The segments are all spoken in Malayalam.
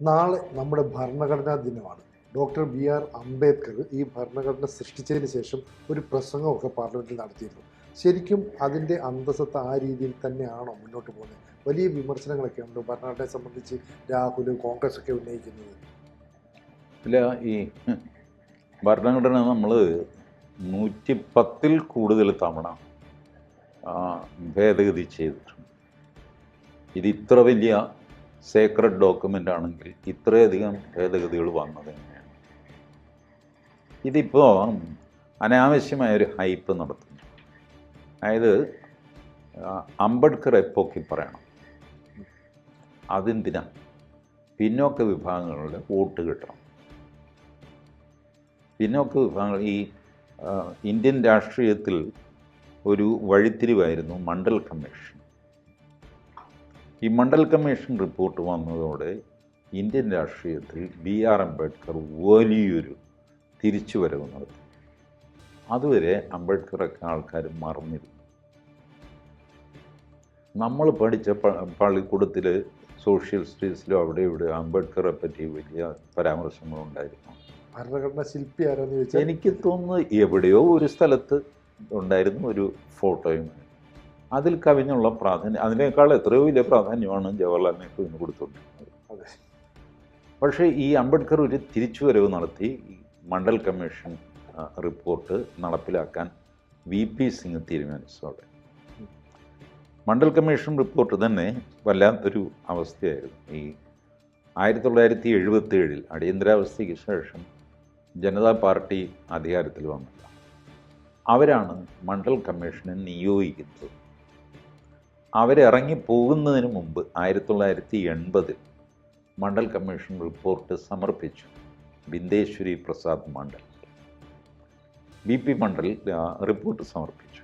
നാളെ നമ്മുടെ ഭരണഘടനാ ദിനമാണ്. ഡോക്ടർ ബി ആർ അംബേദ്കർ ഈ ഭരണഘടന സൃഷ്ടിച്ചതിന് ശേഷം ഒരു പ്രസംഗമൊക്കെ പാർലമെന്റിൽ നടത്തിയിരുന്നു. ശരിക്കും അതിന്റെ അന്തസ്സത്ത് ആ രീതിയിൽ തന്നെയാണോ മുന്നോട്ട് പോകുന്നത്? വലിയ വിമർശനങ്ങളൊക്കെ ഉണ്ട് ഭരണഘടനയെ സംബന്ധിച്ച് രാഹുൽ കോൺഗ്രസ് ഒക്കെ ഉന്നയിക്കുന്നത്. ഇല്ല ഈ ഭരണഘടന നമ്മൾ നൂറ്റി പത്തിൽ കൂടുതൽ തവണ ഭേദഗതി ചെയ്തിട്ടുണ്ട്. ഇത് ഇത്ര വലിയ സേക്രഡ് ഡോക്യുമെന്റ് ആണെങ്കിൽ ഇത്രയധികം ഭേദഗതികൾ വന്നത് എങ്ങനെയാണ്? ഇതിപ്പോൾ അനാവശ്യമായ ഒരു ഹൈപ്പ് നടത്തുന്നു. അതായത് അംബേദ്കർ എപ്പോക്കി പൊക്കി പറയണം. അതെന്തിനാ? പിന്നോക്ക വിഭാഗങ്ങളുടെ വോട്ട് കിട്ടണം. പിന്നോക്ക വിഭാഗങ്ങൾ ഈ ഇന്ത്യൻ രാഷ്ട്രീയത്തിൽ ഒരു വഴിത്തിരിവായിരുന്നു മണ്ഡൽ കമ്മീഷൻ. ഈ മണ്ഡൽ കമ്മീഷൻ റിപ്പോർട്ട് വന്നതോടെ ഇന്ത്യൻ രാഷ്ട്രീയത്തിൽ ബി ആർ അംബേദ്കർ വലിയൊരു തിരിച്ചുവരവ് നടത്തി. അതുവരെ അംബേദ്കറൊക്കെ ആൾക്കാർ മറന്നിരുന്നു. നമ്മൾ പഠിച്ച പ- പള്ളിക്കൂടത്തിൽ സോഷ്യൽ സ്റ്റഡീസിലോ അവിടെ ഇവിടെ അംബേദ്കറെ പറ്റി വലിയ പരാമർശങ്ങളുണ്ടായിരുന്നു. ഭരണഘടനാ ശില്പി ആരാന്ന് ചോദിച്ചാൽ എനിക്ക് തോന്നുന്നു എവിടെയോ ഒരു സ്ഥലത്ത് ഉണ്ടായിരുന്നു ഒരു ഫോട്ടോയും അതിൽ കവിഞ്ഞുള്ള പ്രാധാന്യം അതിനേക്കാൾ എത്രയോ വലിയ പ്രാധാന്യമാണ് ജവഹർലാൽ നെഹ്റു കൊടുത്തുകൊണ്ടിരുന്നത്. കൊടുത്തുകൊണ്ടിരിക്കുന്നത് പക്ഷേ ഈ അംബേദ്കർ ഒരു തിരിച്ചുവരവ് നടത്തി. മണ്ഡൽ കമ്മീഷൻ റിപ്പോർട്ട് നടപ്പിലാക്കാൻ വി പി സിംഗ് തീരുമാനിച്ചതോടെ. മണ്ഡൽ കമ്മീഷൻ റിപ്പോർട്ട് തന്നെ വല്ലാത്തൊരു അവസ്ഥയായിരുന്നു. ഈ ആയിരത്തി തൊള്ളായിരത്തി എഴുപത്തി ഏഴിൽ അടിയന്തരാവസ്ഥയ്ക്ക് ശേഷം ജനതാ പാർട്ടി അധികാരത്തിൽ വന്നില്ല. അവരാണ് മണ്ഡൽ കമ്മീഷനെ നിയോഗിക്കുന്നത്. അവരിറങ്ങി പോകുന്നതിന് മുമ്പ് ആയിരത്തി തൊള്ളായിരത്തി എൺപതിൽ മണ്ഡൽ കമ്മീഷൻ റിപ്പോർട്ട് സമർപ്പിച്ചു. Bindeshwari Prasad Mandal. B P Mandal report സമർപ്പിച്ചു.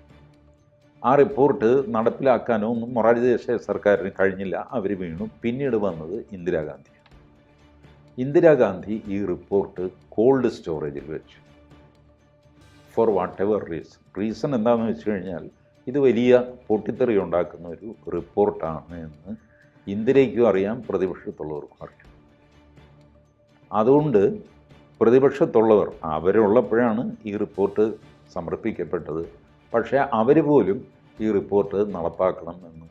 ആ റിപ്പോർട്ട് നടപ്പിലാക്കാനോ ഒന്നും മൊറാർജി ദേശായ സർക്കാരിന് കഴിഞ്ഞില്ല. അവർ വീണു. പിന്നീട് വന്നത് ഇന്ദിരാഗാന്ധി. ഇന്ദിരാഗാന്ധി ഈ റിപ്പോർട്ട് കോൾഡ് സ്റ്റോറേജിൽ വെച്ചു. For whatever reason reason എന്താണെന്ന് വെച്ച് കഴിഞ്ഞാൽ ഇത് വലിയ പൊട്ടിത്തെറി ഉണ്ടാക്കുന്ന ഒരു റിപ്പോർട്ടാണ് എന്ന് ഇന്ദിരയ്ക്കും അറിയാം പ്രതിപക്ഷത്തുള്ളവർക്കും അറിയാം. അതുകൊണ്ട് പ്രതിപക്ഷത്തുള്ളവർ അവരുള്ളപ്പോഴാണ് ഈ റിപ്പോർട്ട് സമർപ്പിക്കപ്പെട്ടത്. പക്ഷേ അവർ പോലും ഈ റിപ്പോർട്ട് നടപ്പാക്കണം എന്ന്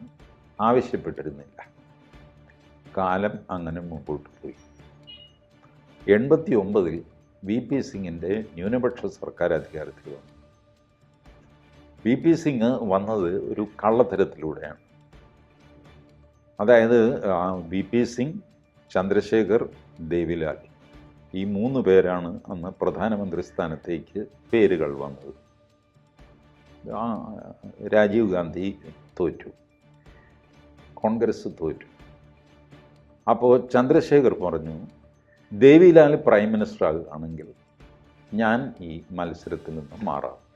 ആവശ്യപ്പെട്ടിരുന്നില്ല. കാലം അങ്ങനെ മുമ്പോട്ട് പോയി. എൺപത്തി ഒമ്പതിൽ വി പി സിംഗിന്റെ ന്യൂനപക്ഷ സർക്കാർ അധികാരത്തിൽ വന്നു. വി പി സിംഗ് വന്നത് ഒരു കള്ളത്തരത്തിലൂടെയാണ്. അതായത് വി പി സിംഗ് ചന്ദ്രശേഖർ ദേവിലാൽ ഈ മൂന്ന് പേരാണ് അന്ന് പ്രധാനമന്ത്രി സ്ഥാനത്തേക്ക് പേരുകൾ വന്നത്. രാജീവ് ഗാന്ധി തോറ്റു. കോൺഗ്രസ് തോറ്റു. അപ്പോൾ ചന്ദ്രശേഖർ പറഞ്ഞു ദേവിലാൽ പ്രൈം മിനിസ്റ്റർ ആകുകയാണെങ്കിൽ ഞാൻ ഈ മത്സരത്തിൽ നിന്ന് മാറാം.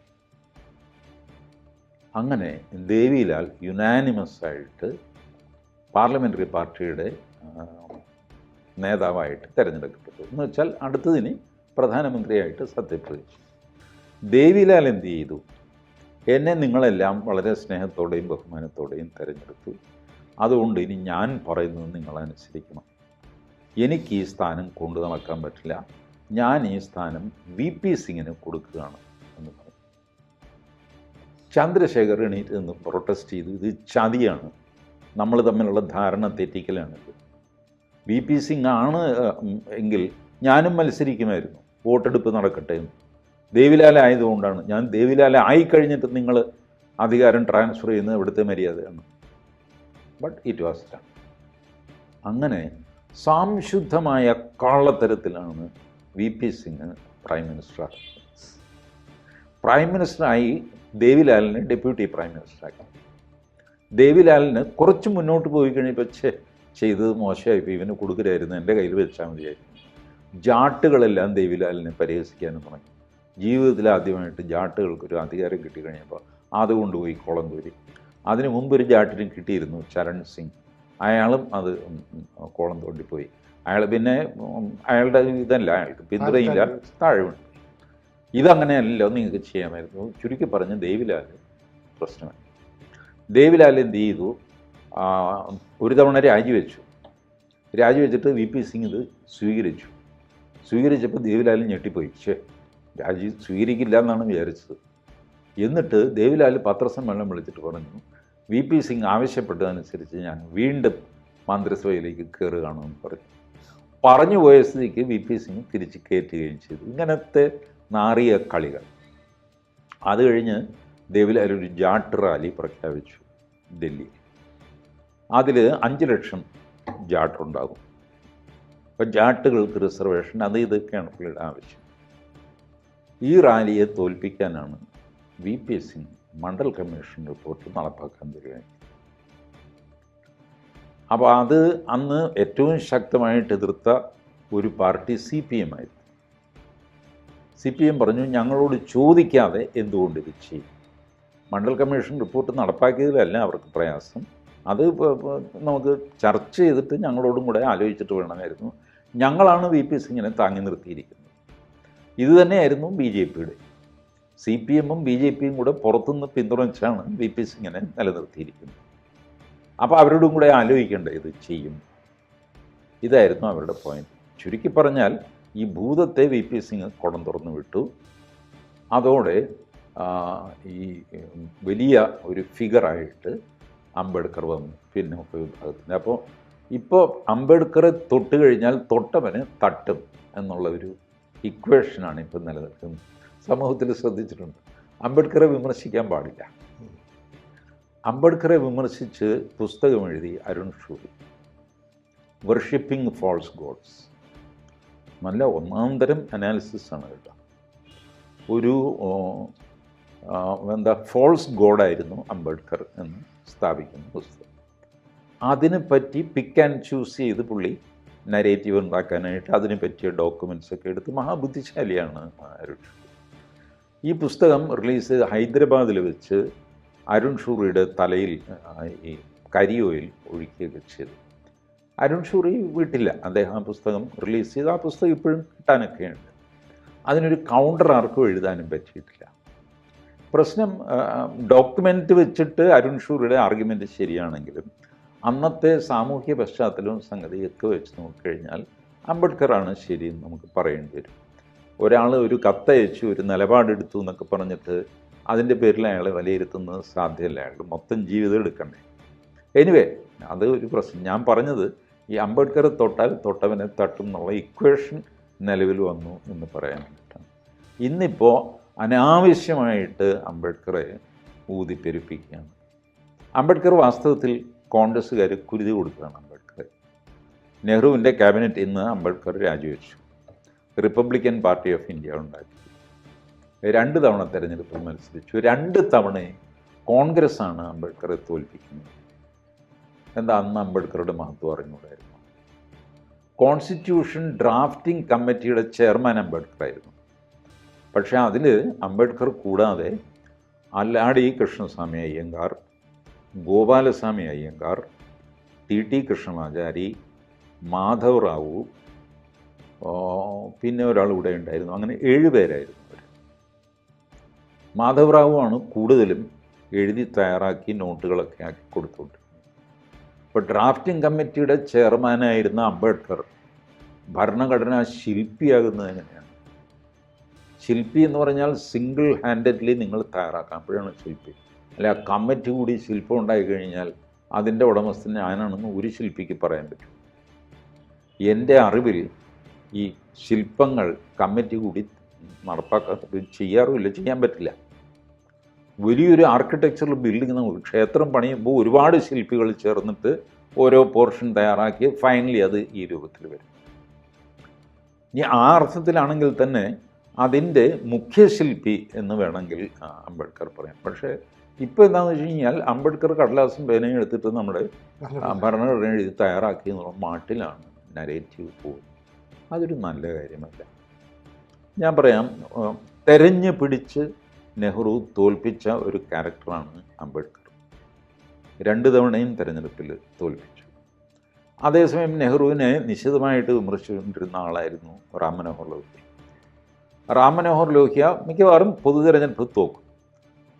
അങ്ങനെ ദേവിലാൽ യുനാനിമസ് ആയിട്ട് പാർലമെന്ററി പാർട്ടിയുടെ നേതാവായിട്ട് തിരഞ്ഞെടുക്കപ്പെട്ടു. എന്ന് വെച്ചാൽ അടുത്തതിന് പ്രധാനമന്ത്രിയായിട്ട് സത്യപ്രതിജ്ഞ. ദേവിലാൽ എന്ത് ചെയ്തു? എന്നെ നിങ്ങളെല്ലാം വളരെ സ്നേഹത്തോടെയും ബഹുമാനത്തോടെയും തിരഞ്ഞെടുത്തു. അതുകൊണ്ട് ഇനി ഞാൻ പറയുന്നത് നിങ്ങളനുസരിക്കണം എനിക്ക് ഈ സ്ഥാനം കൊണ്ടു നടക്കാൻ പറ്റില്ല. ഞാൻ ഈ സ്ഥാനം വി പി സിംഗിന് കൊടുക്കുകയാണ്. ചന്ദ്രശേഖർ എണീറ്റ് നിന്ന് പ്രൊട്ടസ്റ്റ് ചെയ്തു. ഇത് ചതിയാണ്. നമ്മൾ തമ്മിലുള്ള ധാരണ തെറ്റിക്കലാണിത് വി പി സിംഗ് ആണ് എങ്കിൽ ഞാനും മത്സരിക്കുമായിരുന്നു. വോട്ടെടുപ്പ് നടക്കട്ടെ എന്ന്. ദേവിലാൽ ആയതുകൊണ്ടാണ്. ഞാൻ ദേവിലാൽ ആയിക്കഴിഞ്ഞിട്ട് നിങ്ങൾ അധികാരം ട്രാൻസ്ഫർ ചെയ്യുന്നത് ഇവിടുത്തെ മര്യാദയാണ്. ബട്ട് ഇറ്റ് വാസ് ഡൺ അങ്ങനെ സംശുദ്ധമായ കള്ളത്തരത്തിലാണ് V P Singh prime minister prime മിനിസ്റ്ററായി ദേവിലാലിനെ ഡെപ്യൂട്ടി പ്രൈം മിനിസ്റ്റർ മിനിസ്റ്ററാക്കി. ദേവിലാലിന് കുറച്ച് മുന്നോട്ട് പോയി കഴിഞ്ഞപ്പോൾ പക്ഷേ ചെയ്തത് മോശമായിപ്പോൾ ഇവന് കൊടുക്കലായിരുന്നു. എന്റെ കയ്യിൽ വെച്ചാൽ മതിയായിരുന്നു. ജാട്ടുകളെല്ലാം ദേവിലാലിനെ പരിഹസിക്കാനും തുടങ്ങി. ജീവിതത്തിൽ ആദ്യമായിട്ട് ജാട്ടുകൾക്കൊരു അധികാരം കിട്ടിക്കഴിഞ്ഞപ്പോൾ അതുകൊണ്ട് പോയി കുളം തൂരി അതിനു മുമ്പ് ഒരു ജാട്ടിനും കിട്ടിയിരുന്നു ചരൺ സിംഗ്. അയാളും അത് കുളം തോണ്ടിപ്പോയി അയാൾ പിന്നെ അയാളുടെ ഇതല്ല. അയാൾക്ക് പിന്തുണയില്ല. താഴെ ഇതങ്ങനെയല്ലോ നിങ്ങൾക്ക് ചെയ്യാമായിരുന്നു ചുരുക്കി പറഞ്ഞ് ദേവിലാൽ പ്രശ്നമായി ദേവിലാൽ എന്ത് ചെയ്തു? ഒരു തവണ രാജിവെച്ചു രാജിവെച്ചിട്ട് വി പി സിംഗ് ഇത് സ്വീകരിച്ചു. സ്വീകരിച്ചപ്പോൾ ദേവിലാൽ ഞെട്ടിപ്പോയി. ഛേ രാജി സ്വീകരിക്കില്ല എന്നാണ് വിചാരിച്ചത്. എന്നിട്ട് ദേവിലാൽ പത്രസമ്മേളനം വിളിച്ചിട്ട് പറഞ്ഞു വി പി സിംഗ് ആവശ്യപ്പെട്ടതനുസരിച്ച് ഞാൻ വീണ്ടും മന്ത്രിസഭയിലേക്ക് കയറുകയാണെന്ന് പറഞ്ഞു. പറഞ്ഞു പോയ സ്ഥിതിക്ക് വി പി സിംഗ് തിരിച്ച് കയറ്റുകയും ചെയ്തു. ഇങ്ങനത്തെ നാറിയ കളികൾ. അത് കഴിഞ്ഞ് ദേവിലാൽ ഒരു ജാട്ട് റാലി പ്രഖ്യാപിച്ചു ഡൽഹി. അതിൽ അഞ്ച് ലക്ഷം ജാട്ടുണ്ടാകും അപ്പം ജാട്ടുകൾക്ക് റിസർവേഷൻ അത് ഇതൊക്കെയാണ് പുള്ളിയുടെ ആവശ്യം. ഈ റാലിയെ തോൽപ്പിക്കാനാണ് V P Singh Mandal commission report നടപ്പാക്കാൻ തീരുമാനിച്ചത്. അപ്പോൾ അത് അന്ന് ഏറ്റവും ശക്തമായിട്ട് എതിർത്ത ഒരു പാർട്ടി സി പി എം ആയിരുന്നു. സി പി എം പറഞ്ഞു ഞങ്ങളോട് ചോദിക്കാതെ എന്തുകൊണ്ട് ഇത് ചെയ്യും മണ്ഡൽ കമ്മീഷൻ റിപ്പോർട്ട് നടപ്പാക്കിയതിലല്ല അവർക്ക് പ്രയാസം. അത് നമുക്ക് ചർച്ച ചെയ്തിട്ട് ഞങ്ങളോടും കൂടെ ആലോചിച്ചിട്ട് വേണമായിരുന്നു. ഞങ്ങളാണ് വി പി സിംഗിനെ താങ്ങി നിർത്തിയിരിക്കുന്നത്. ഇത് തന്നെയായിരുന്നു ബി ജെ പിയുടെ. സി പി എമ്മും ബി ജെ പിയും കൂടെ പുറത്തുനിന്ന് പിന്തുണച്ചാണ് വി പി സിംഗിനെ നിലനിർത്തിയിരിക്കുന്നത്. അപ്പോൾ അവരോടും കൂടെ ആലോചിക്കേണ്ട ഇത് ചെയ്യും. ഇതായിരുന്നു അവരുടെ പോയിന്റ് ചുരുക്കി പറഞ്ഞാൽ ഈ ഭൂതത്തെ വി പി സിംഗ് കുടം തുറന്നു വിട്ടു. അതോടെ ഈ വലിയ ഒരു ഫിഗറായിട്ട് അംബേദ്കർ വന്നു പിന്നെ പിന്നോക്ക വിഭാഗത്തിന്റെ അപ്പോൾ ഇപ്പോൾ അംബേദ്കറെ തൊട്ട് കഴിഞ്ഞാൽ തൊട്ടവന് തട്ടും എന്നുള്ള ഒരു ഇക്വേഷനാണ് ഇപ്പം നിലനിൽക്കുന്നത്. സമൂഹത്തിൽ ശ്രദ്ധിച്ചിട്ടുണ്ട്. അംബേദ്കറെ വിമർശിക്കാൻ പാടില്ല. അംബേദ്കറെ വിമർശിച്ച് പുസ്തകം എഴുതി Arun Shourie worshipping false gods നല്ല ഒന്നാം തരം അനാലിസിസ് ആണ് കേട്ടോ. ഒരു എന്താ ഫോൾസ് ഗോഡായിരുന്നു അംബേദ്കർ എന്ന് സ്ഥാപിക്കുന്ന പുസ്തകം. അതിനെ പറ്റി പിക്ക് ആൻഡ് ചൂസ് ചെയ്ത് പുള്ളി നരേറ്റീവ് ഉണ്ടാക്കാനായിട്ട് അതിനെ പറ്റിയ ഡോക്യുമെന്റ്സ് ഒക്കെ എടുത്ത് മഹാബുദ്ധിശാലിയാണ് അരുൺ ഈ പുസ്തകം റിലീസ് ചെയ്ത് ഹൈദരാബാദിൽ വെച്ച് അരുൺ ഷൂറിയുടെ തലയിൽ ഈ കരിയോയിൽ ഒഴിക്കുകയൊക്കെ ചെയ്തു അരുൺ ഷൂറി വീട്ടില്ല. അദ്ദേഹം ആ പുസ്തകം റിലീസ് ചെയ്ത്. ആ പുസ്തകം ഇപ്പോഴും കിട്ടാനൊക്കെയുണ്ട്. അതിനൊരു കൗണ്ടർ ആർക്കും എഴുതാനും പറ്റിയിട്ടില്ല. പ്രശ്നം ഡോക്യുമെന്റ് വെച്ചിട്ട് അരുൺ ഷൂറിയുടെ ആർഗ്യുമെന്റ് ശരിയാണെങ്കിലും അന്നത്തെ സാമൂഹ്യ പശ്ചാത്തലവും സംഗതിയൊക്കെ വെച്ച് നോക്കിക്കഴിഞ്ഞാൽ അംബേദ്കറാണ് ശരിയെന്ന് നമുക്ക് പറയേണ്ടി വരും. ഒരാൾ ഒരു കത്തയച്ചു ഒരു നിലപാടെടുത്തു എന്നൊക്കെ പറഞ്ഞിട്ട് അതിന്റെ പേരിൽ അയാളെ വിലയിരുത്തുന്നത് സാധ്യമല്ല. അയാൾ മൊത്തം ജീവിതം എടുക്കണ്ടേ. എനിവേ അത് ഒരു പ്രശ്നം. ഞാൻ പറഞ്ഞത് ഈ അംബേദ്കർ തൊട്ടാൽ തൊട്ടവനെ തട്ടും എന്നുള്ള ഇക്വേഷൻ നിലവിൽ വന്നു എന്ന് പറയാൻ ഇന്നിപ്പോൾ അനാവശ്യമായിട്ട് അംബേദ്കറെ ഊതിപ്പെരുപ്പിക്കുകയാണ്. അംബേദ്കർ വാസ്തവത്തിൽ കോൺഗ്രസ്സുകാർ കുരുതി കൊടുക്കുകയാണ് അംബേദ്കറെ. നെഹ്റുവിന്റെ ക്യാബിനറ്റ് ഇന്ന് അംബേദ്കർ രാജിവെച്ചു. റിപ്പബ്ലിക്കൻ പാർട്ടി ഓഫ് ഇന്ത്യ ഉണ്ടാക്കി. രണ്ട് തവണ തെരഞ്ഞെടുപ്പിൽ മത്സരിച്ചു. രണ്ട് തവണ കോൺഗ്രസ് ആണ് അംബേദ്കറെ തോൽപ്പിക്കുന്നത്. എന്താ അന്ന് അംബേദ്കറുടെ മഹത്വം അറിഞ്ഞുകൂടായിരുന്നു? കോൺസ്റ്റിറ്റ്യൂഷൻ ഡ്രാഫ്റ്റിംഗ് കമ്മിറ്റിയുടെ ചെയർമാൻ അംബേദ്കർ ആയിരുന്നു പക്ഷേ അതിൽ അംബേദ്കർ കൂടാതെ അല്ലാടി കൃഷ്ണസ്വാമി അയ്യങ്കാർ ഗോപാലസ്വാമി അയ്യങ്കാർ ടി ടി കൃഷ്ണമാചാരി മാധവ് റാവു പിന്നെ ഒരാൾ ഇവിടെ ഉണ്ടായിരുന്നു. അങ്ങനെ ഏഴ് പേരായിരുന്നു അവർ. മാധവ് റാവു ആണ് കൂടുതലും എഴുതി തയ്യാറാക്കി നോട്ടുകളൊക്കെ ആക്കി കൊടുത്തുകൊണ്ടിരുന്നത് ഇപ്പോൾ ഡ്രാഫ്റ്റിംഗ് കമ്മിറ്റിയുടെ ചെയർമാനായിരുന്ന അംബേദ്കർ ഭരണഘടനാ ശില്പിയാകുന്നത് എങ്ങനെയാണ്? ശില്പി എന്ന് പറഞ്ഞാൽ സിംഗിൾ ഹാൻഡഡ്ലി നിങ്ങൾ തയ്യാറാക്കാം അപ്പോഴാണ് ശില്പി. അല്ലെ ആ കമ്മിറ്റി കൂടി ശില്പം ഉണ്ടായി കഴിഞ്ഞാൽ അതിന്റെ ഉടമസ്ഥൻ ഞാനാണെന്ന് ഒരു ശില്പിക്ക് പറയാൻ പറ്റും. എന്റെ അറിവിൽ ഈ ശില്പങ്ങൾ കമ്മിറ്റി കൂടി നടപ്പാക്കാൻ ചെയ്യാറുമില്ല ചെയ്യാൻ പറ്റില്ല. വലിയൊരു ആർക്കിടെക്ചറൽ ബിൽഡിംഗ് നമുക്ക് ക്ഷേത്രം പണിയുമ്പോൾ ഒരുപാട് ശില്പികൾ ചേർന്നിട്ട് ഓരോ പോർഷൻ തയ്യാറാക്കി ഫൈനലി അത് ഈ രൂപത്തിൽ വരും. ഇനി ആ അർത്ഥത്തിലാണെങ്കിൽ തന്നെ അതിന്റെ മുഖ്യശില്പി എന്ന് വേണമെങ്കിൽ അംബേദ്കർ പറയാം. പക്ഷേ ഇപ്പോൾ എന്താണെന്ന് വെച്ച് കഴിഞ്ഞാൽ അംബേദ്കർ കടലാസും പേനയും എടുത്തിട്ട് നമ്മുടെ ഭരണഘടന. എഴുതി തയ്യാറാക്കി എന്നുള്ള മാട്ടിലാണ് നരേറ്റീവ് പോകുന്നത്. അതൊരു നല്ല കാര്യമല്ല. ഞാൻ പറയാം തെരഞ്ഞു പിടിച്ച് നെഹ്റു തോൽപ്പിച്ച ഒരു ക്യാരക്ടറാണ് അംബേദ്കർ. രണ്ട് തവണയും തിരഞ്ഞെടുപ്പിൽ തോൽപ്പിച്ചു. അതേസമയം നെഹ്റുവിനെ നിശിതമായിട്ട് വിമർശിച്ചുകൊണ്ടിരുന്ന ആളായിരുന്നു റാം മനോഹർ ലോഹ്യ. റാം മനോഹർ ലോഹ്യ മിക്കവാറും പൊതു തോക്കും.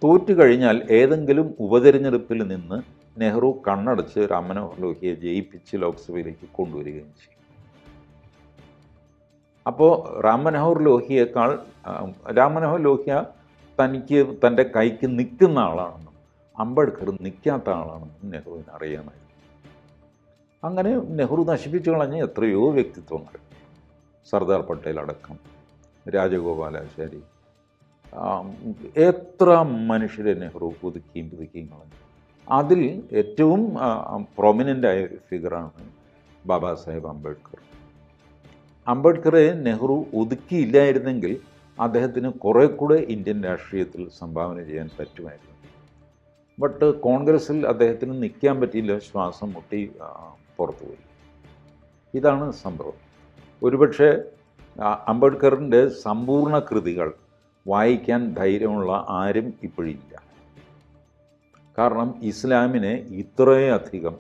തോറ്റു കഴിഞ്ഞാൽ ഏതെങ്കിലും ഉപതെരഞ്ഞെടുപ്പിൽ നിന്ന് നെഹ്റു കണ്ണടച്ച് റാം മനോഹർ ലോഹ്യയെ ജയിപ്പിച്ച് ലോക്സഭയിലേക്ക് കൊണ്ടുവരികയും ചെയ്യും. അപ്പോൾ റാം മനോഹർ ലോഹ്യയേക്കാൾ രാം മനോഹർ ലോഹിയ തനിക്ക് തന്റെ കൈക്ക് നിൽക്കുന്ന ആളാണെന്നും അംബേദ്കർ നിൽക്കാത്ത ആളാണെന്നും നെഹ്റുവിന് അറിയാമായിരുന്നു. അങ്ങനെ നെഹ്റു നശിപ്പിച്ചു കളഞ്ഞ എത്രയോ വ്യക്തിത്വങ്ങൾ. സർദാർ പട്ടേൽ അടക്കം രാജഗോപാലാചാരി എത്ര മനുഷ്യരെ നെഹ്റു പുതുക്കിയും പുതുക്കിയും കളഞ്ഞു. അതിൽ ഏറ്റവും പ്രൊമിനന്റ് ആയ ഒരു ഫിഗറാണ് ബാബാ സാഹേബ് അംബേദ്കർ. അംബേദ്കറെ നെഹ്റു ഒതുക്കിയില്ലായിരുന്നെങ്കിൽ അദ്ദേഹത്തിന് കുറേ കൂടെ ഇന്ത്യൻ രാഷ്ട്രീയത്തിൽ സംഭാവന ചെയ്യാൻ പറ്റുമായിരുന്നു. ബട്ട് കോൺഗ്രസ്സിൽ അദ്ദേഹത്തിന് നിൽക്കാൻ പറ്റിയില്ല. ശ്വാസം മുട്ടി പുറത്തുപോയി ഇതാണ് സംഭവം. ഒരുപക്ഷെ അംബേദ്കറിന്റെ സമ്പൂർണ കൃതികൾ വായിക്കാൻ ധൈര്യമുള്ള ആരും ഇപ്പോഴില്ല. കാരണം ഇസ്ലാമിനെ ഇത്രയധികം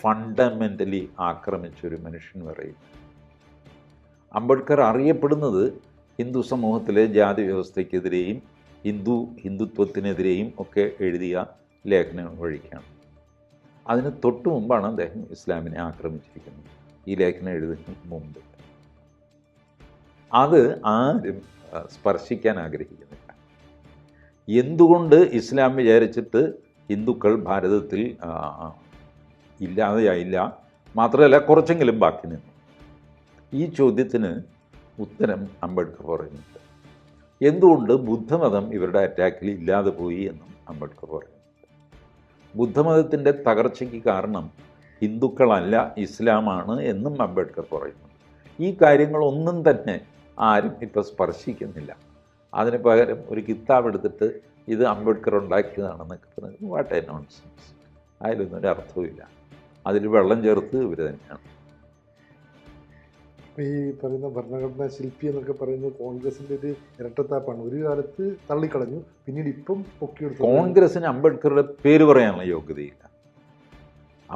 ഫണ്ടമെന്റലി ആക്രമിച്ച ഒരു മനുഷ്യൻ പറയും അംബേദ്കർ അറിയപ്പെടുന്നത് ഹിന്ദു സമൂഹത്തിലെ ജാതി വ്യവസ്ഥയ്ക്കെതിരെയും ഹിന്ദു ഹിന്ദുത്വത്തിനെതിരെയും ഒക്കെ എഴുതിയ ലേഖനങ്ങൾ വഴിക്കാണ്. അതിന് തൊട്ടു മുമ്പാണ് അദ്ദേഹം ഇസ്ലാമിനെ ആക്രമിച്ചിരിക്കുന്നത്. ഈ ലേഖനം എഴുതുന്ന മുമ്പ്. അത് ആരും സ്പർശിക്കാൻ ആഗ്രഹിക്കുന്നില്ല. എന്തുകൊണ്ട് ഇസ്ലാം വിചാരിച്ചിട്ട് ഹിന്ദുക്കൾ ഭാരതത്തിൽ ഇല്ലാതെയായില്ല? മാത്രമല്ല കുറച്ചെങ്കിലും ബാക്കി നിന്നു. ഈ ചോദ്യത്തിന് ഉത്തരം അംബേദ്കർ പറയുന്നുണ്ട്. എന്തുകൊണ്ട് ബുദ്ധമതം ഇവരുടെ അറ്റാക്കിൽ ഇല്ലാതെ പോയി എന്നും അംബേദ്കർ പറയുന്നുണ്ട്. ബുദ്ധമതത്തിന്റെ തകർച്ചയ്ക്ക് കാരണം ഹിന്ദുക്കളല്ല ഇസ്ലാമാണ് എന്നും അംബേദ്കർ പറയുന്നു. ഈ കാര്യങ്ങളൊന്നും തന്നെ ആരും ഇപ്പോൾ സ്പർശിക്കുന്നില്ല. അതിന് പകരം ഒരു കിതാബ് എടുത്തിട്ട് ഇത് അംബേദ്കർ ഉണ്ടാക്കിയതാണെന്നൊക്കെ പറഞ്ഞത് വാട്ട് എ നോൺസെൻസ് അതിലൊന്നും ഒരു അർത്ഥവുമില്ല. അതിൽ വെള്ളം ചേർത്ത് ഇവർ തന്നെയാണ്. ഈ പറയുന്ന ഭരണഘടനാ ശില്പി എന്നൊക്കെ പറയുന്നത് കോൺഗ്രസിന്റെ ഒരു ഇരട്ടത്താപ്പാണ്. ഒരു കാലത്ത് തള്ളിക്കളഞ്ഞു പിന്നീട് ഇപ്പം പൊക്കിയെടുത്തു. കോൺഗ്രസിന് അംബേദ്കറുടെ പേര് പറയാനുള്ള യോഗ്യതയില്ല.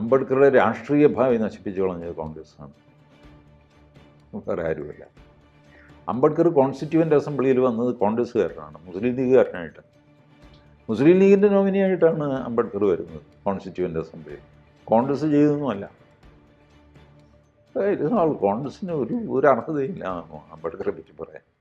അംബേദ്കറുടെ രാഷ്ട്രീയ ഭാവി നശിപ്പിച്ചു കളഞ്ഞത് കോൺഗ്രസ്സാണ് വേറെ ആരുമില്ല. അംബേദ്കർ കോൺസ്റ്റിറ്റ്യൂവന്റ് അസംബ്ലിയിൽ വന്നത് കോൺഗ്രസ്സുകാരനാണ് മുസ്ലിം ലീഗുകാരനായിട്ട്. മുസ്ലിം ലീഗിന്റെ നോമിനിയായിട്ടാണ് അംബേദ്കർ വരുന്നത് കോൺസ്റ്റിറ്റ്യൂവന്റ് അസംബ്ലിയിൽ. കോൺഗ്രസ് ചെയ്തൊന്നുമല്ല ഇത് ആൾ കോൺഗ്രസ്സിന് ഒരു ഒരു അർഹതയില്ല അംബേദ്കറെ പറ്റി പറയാൻ.